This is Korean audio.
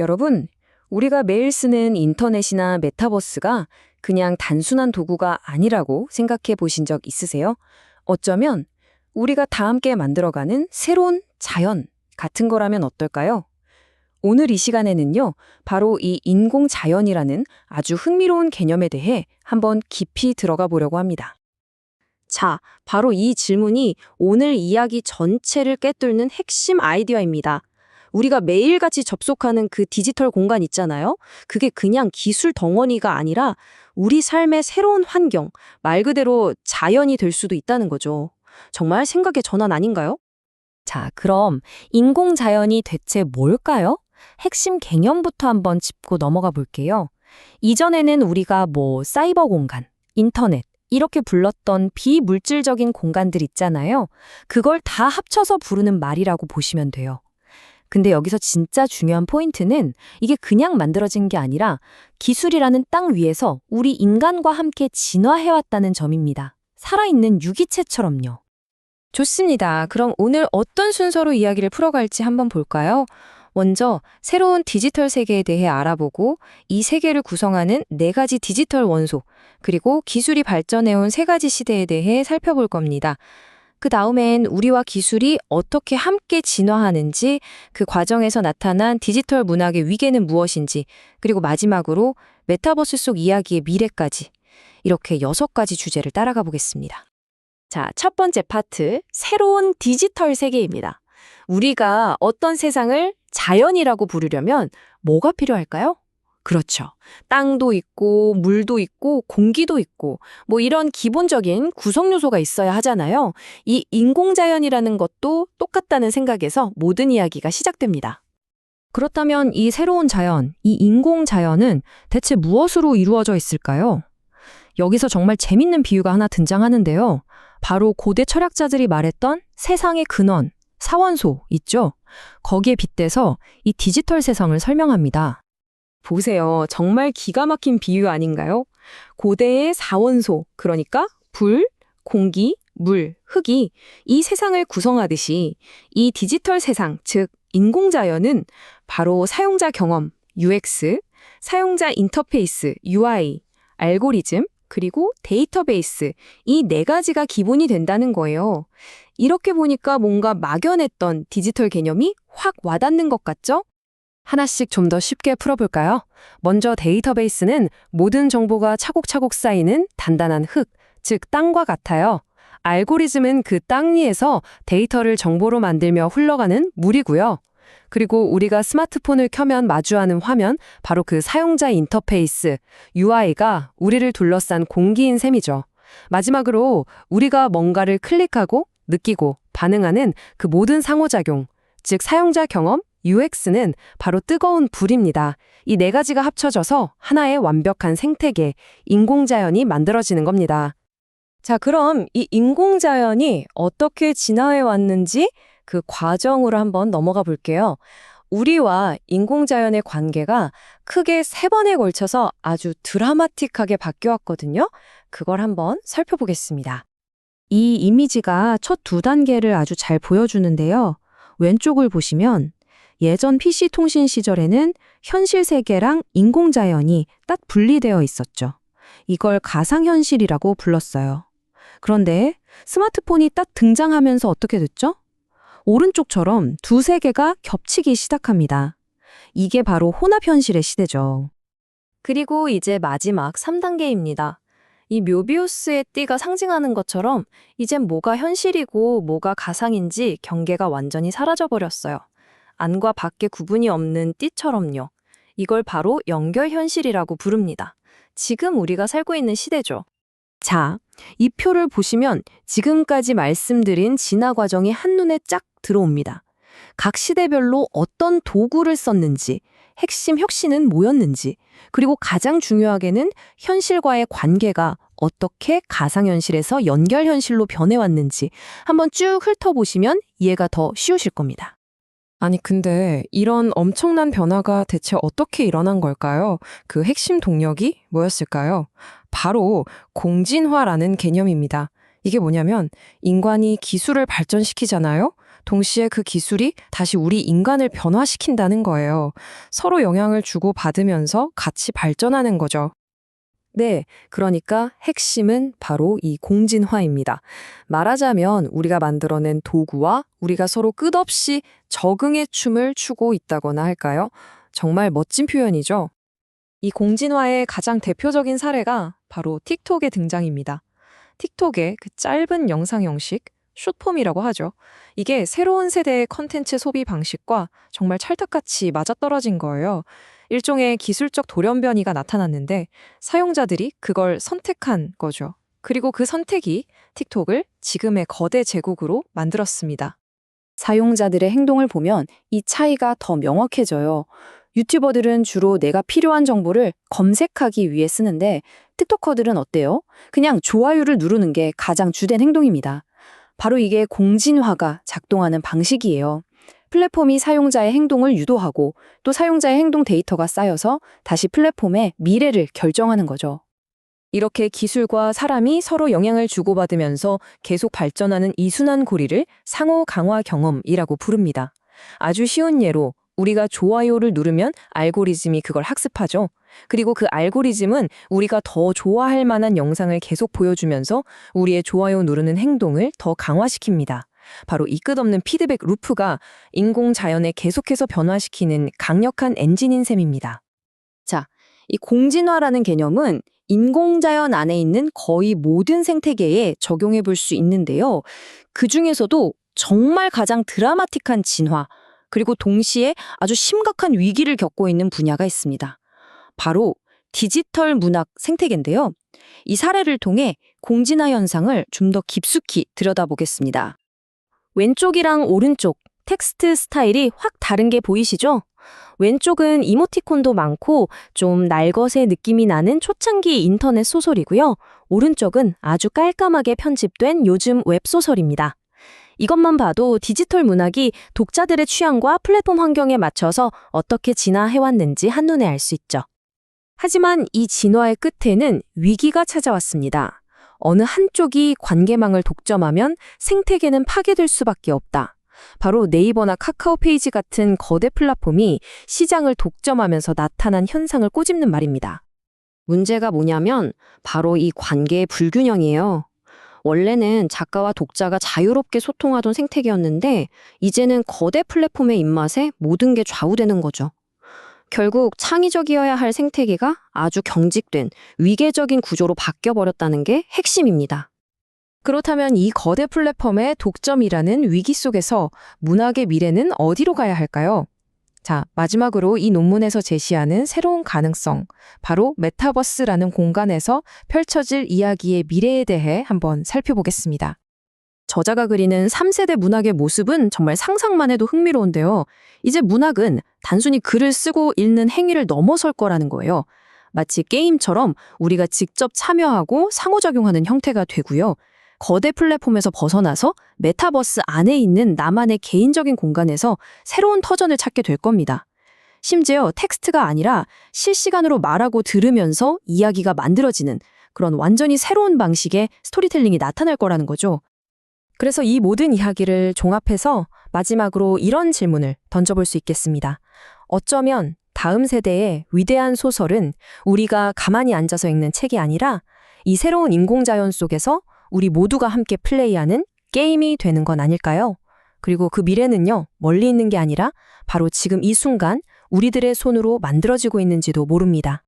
여러분, 우리가 매일 쓰는 인터넷이나 메타버스가 그냥 단순한 도구가 아니라고 생각해 보신 적 있으세요? 어쩌면 우리가 다 함께 만들어가는 새로운 자연 같은 거라면 어떨까요? 오늘 이 시간에는요, 바로 이 인공 자연이라는 아주 흥미로운 개념에 대해 한번 깊이 들어가 보려고 합니다. 자, 바로 이 질문이 오늘 이야기 전체를 꿰뚫는 핵심 아이디어입니다. 우리가 매일같이 접속하는 그 디지털 공간 있잖아요. 그게 그냥 기술 덩어리가 아니라 우리 삶의 새로운 환경, 말 그대로 자연이 될 수도 있다는 거죠. 정말 생각의 전환 아닌가요? 자, 그럼 인공 자연이 대체 뭘까요? 핵심 개념부터 한번 짚고 넘어가 볼게요. 이전에는 우리가 뭐 사이버 공간, 인터넷, 이렇게 불렀던 비물질적인 공간들 있잖아요. 그걸 다 합쳐서 부르는 말이라고 보시면 돼요. 근데 여기서 진짜 중요한 포인트는 이게 그냥 만들어진 게 아니라 기술이라는 땅 위에서 우리 인간과 함께 진화해왔다는 점입니다. 살아있는 유기체처럼요. 좋습니다. 그럼 오늘 어떤 순서로 이야기를 풀어갈지 한번 볼까요? 먼저 새로운 디지털 세계에 대해 알아보고 이 세계를 구성하는 네 가지 디지털 원소, 그리고 기술이 발전해온 세 가지 시대에 대해 살펴볼 겁니다. 그 다음엔 우리와 기술이 어떻게 함께 진화하는지, 그 과정에서 나타난 디지털 문학의 위계는 무엇인지, 그리고 마지막으로 메타버스 속 이야기의 미래까지 이렇게 여섯 가지 주제를 따라가 보겠습니다. 자, 첫 번째 파트, 새로운 디지털 세계입니다. 우리가 어떤 세상을 자연이라고 부르려면 뭐가 필요할까요? 그렇죠. 땅도 있고, 물도 있고, 공기도 있고, 뭐 이런 기본적인 구성 요소가 있어야 하잖아요. 이 인공자연이라는 것도 똑같다는 생각에서 모든 이야기가 시작됩니다. 그렇다면 이 새로운 자연, 이 인공자연은 대체 무엇으로 이루어져 있을까요? 여기서 정말 재밌는 비유가 하나 등장하는데요. 바로 고대 철학자들이 말했던 세상의 근원, 사원소 있죠? 거기에 빗대서 이 디지털 세상을 설명합니다. 보세요. 정말 기가 막힌 비유 아닌가요? 고대의 사원소, 그러니까 불, 공기, 물, 흙이 이 세상을 구성하듯이 이 디지털 세상, 즉 인공자연은 바로 사용자 경험, UX, 사용자 인터페이스, UI, 알고리즘, 그리고 데이터베이스, 이 네 가지가 기본이 된다는 거예요. 이렇게 보니까 뭔가 막연했던 디지털 개념이 확 와닿는 것 같죠? 하나씩 좀 더 쉽게 풀어볼까요? 먼저 데이터베이스는 모든 정보가 차곡차곡 쌓이는 단단한 흙, 즉 땅과 같아요. 알고리즘은 그 땅 위에서 데이터를 정보로 만들며 흘러가는 물이고요. 그리고 우리가 스마트폰을 켜면 마주하는 화면, 바로 그 사용자 인터페이스, UI가 우리를 둘러싼 공기인 셈이죠. 마지막으로 우리가 뭔가를 클릭하고 느끼고 반응하는 그 모든 상호작용, 즉 사용자 경험, UX는 바로 뜨거운 불입니다. 이 네 가지가 합쳐져서 하나의 완벽한 생태계, 인공자연이 만들어지는 겁니다. 자, 그럼 이 인공자연이 어떻게 진화해 왔는지 그 과정으로 한번 넘어가 볼게요. 우리와 인공자연의 관계가 크게 세 번에 걸쳐서 아주 드라마틱하게 바뀌었거든요. 그걸 한번 살펴보겠습니다. 이 이미지가 첫 두 단계를 아주 잘 보여주는데요. 왼쪽을 보시면 예전 PC 통신 시절에는 현실 세계랑 인공자연이 딱 분리되어 있었죠. 이걸 가상현실이라고 불렀어요. 그런데 스마트폰이 딱 등장하면서 어떻게 됐죠? 오른쪽처럼 두 세계가 겹치기 시작합니다. 이게 바로 혼합현실의 시대죠. 그리고 이제 마지막 3단계입니다. 이 묘비우스의 띠가 상징하는 것처럼 이젠 뭐가 현실이고 뭐가 가상인지 경계가 완전히 사라져버렸어요. 안과 밖의 구분이 없는 띠처럼요. 이걸 바로 연결현실이라고 부릅니다. 지금 우리가 살고 있는 시대죠. 자, 이 표를 보시면 지금까지 말씀드린 진화 과정이 한눈에 쫙 들어옵니다. 각 시대별로 어떤 도구를 썼는지, 핵심 혁신은 뭐였는지, 그리고 가장 중요하게는 현실과의 관계가 어떻게 가상현실에서 연결현실로 변해왔는지 한번 쭉 훑어보시면 이해가 더 쉬우실 겁니다. 아니, 근데 이런 엄청난 변화가 대체 어떻게 일어난 걸까요? 그 핵심 동력이 뭐였을까요? 바로 공진화라는 개념입니다. 이게 뭐냐면 인간이 기술을 발전시키잖아요? 동시에 그 기술이 다시 우리 인간을 변화시킨다는 거예요. 서로 영향을 주고 받으면서 같이 발전하는 거죠. 네, 그러니까 핵심은 바로 이 공진화입니다. 말하자면 우리가 만들어낸 도구와 우리가 서로 끝없이 적응의 춤을 추고 있다거나 할까요? 정말 멋진 표현이죠. 이 공진화의 가장 대표적인 사례가 바로 틱톡의 등장입니다. 틱톡의 그 짧은 영상 형식, 숏폼이라고 하죠. 이게 새로운 세대의 컨텐츠 소비 방식과 정말 찰떡같이 맞아떨어진 거예요. 일종의 기술적 돌연변이가 나타났는데 사용자들이 그걸 선택한 거죠. 그리고 그 선택이 틱톡을 지금의 거대 제국으로 만들었습니다. 사용자들의 행동을 보면 이 차이가 더 명확해져요. 유튜버들은 주로 내가 필요한 정보를 검색하기 위해 쓰는데 틱토커들은 어때요? 그냥 좋아요를 누르는 게 가장 주된 행동입니다. 바로 이게 공진화가 작동하는 방식이에요. 플랫폼이 사용자의 행동을 유도하고 또 사용자의 행동 데이터가 쌓여서 다시 플랫폼의 미래를 결정하는 거죠. 이렇게 기술과 사람이 서로 영향을 주고받으면서 계속 발전하는 이 순환 고리를 상호 강화 경험이라고 부릅니다. 아주 쉬운 예로 우리가 좋아요를 누르면 알고리즘이 그걸 학습하죠. 그리고 그 알고리즘은 우리가 더 좋아할 만한 영상을 계속 보여주면서 우리의 좋아요 누르는 행동을 더 강화시킵니다. 바로 이 끝없는 피드백 루프가 인공 자연에 계속해서 변화시키는 강력한 엔진인 셈입니다. 이 공진화라는 개념은 인공자연 안에 있는 거의 모든 생태계에 적용해 볼 수 있는데요. 그 중에서도 정말 가장 드라마틱한 진화, 그리고 동시에 아주 심각한 위기를 겪고 있는 분야가 있습니다. 바로 디지털 문학 생태계인데요. 이 사례를 통해 공진화 현상을 좀 더 깊숙이 들여다보겠습니다. 왼쪽이랑 오른쪽 텍스트 스타일이 확 다른 게 보이시죠? 왼쪽은 이모티콘도 많고 좀 날것의 느낌이 나는 초창기 인터넷 소설이고요. 오른쪽은 아주 깔끔하게 편집된 요즘 웹소설입니다. 이것만 봐도 디지털 문학이 독자들의 취향과 플랫폼 환경에 맞춰서 어떻게 진화해왔는지 한눈에 알 수 있죠. 하지만 이 진화의 끝에는 위기가 찾아왔습니다. 어느 한쪽이 관계망을 독점하면 생태계는 파괴될 수밖에 없다. 바로 네이버나 카카오 페이지 같은 거대 플랫폼이 시장을 독점하면서 나타난 현상을 꼬집는 말입니다. 문제가 뭐냐면 바로 이 관계의 불균형이에요. 원래는 작가와 독자가 자유롭게 소통하던 생태계였는데 이제는 거대 플랫폼의 입맛에 모든 게 좌우되는 거죠. 결국 창의적이어야 할 생태계가 아주 경직된 위계적인 구조로 바뀌어버렸다는 게 핵심입니다. 그렇다면 이 거대 플랫폼의 독점이라는 위기 속에서 문학의 미래는 어디로 가야 할까요? 자, 마지막으로 이 논문에서 제시하는 새로운 가능성, 바로 메타버스라는 공간에서 펼쳐질 이야기의 미래에 대해 한번 살펴보겠습니다. 저자가 그리는 3세대 문학의 모습은 정말 상상만 해도 흥미로운데요. 이제 문학은 단순히 글을 쓰고 읽는 행위를 넘어설 거라는 거예요. 마치 게임처럼 우리가 직접 참여하고 상호작용하는 형태가 되고요. 거대 플랫폼에서 벗어나서 메타버스 안에 있는 나만의 개인적인 공간에서 새로운 터전을 찾게 될 겁니다. 심지어 텍스트가 아니라 실시간으로 말하고 들으면서 이야기가 만들어지는 그런 완전히 새로운 방식의 스토리텔링이 나타날 거라는 거죠. 그래서 이 모든 이야기를 종합해서 마지막으로 이런 질문을 던져볼 수 있겠습니다. 어쩌면 다음 세대의 위대한 소설은 우리가 가만히 앉아서 읽는 책이 아니라 이 새로운 인공자연 속에서 우리 모두가 함께 플레이하는 게임이 되는 건 아닐까요? 그리고 그 미래는요, 멀리 있는 게 아니라 바로 지금 이 순간 우리들의 손으로 만들어지고 있는지도 모릅니다.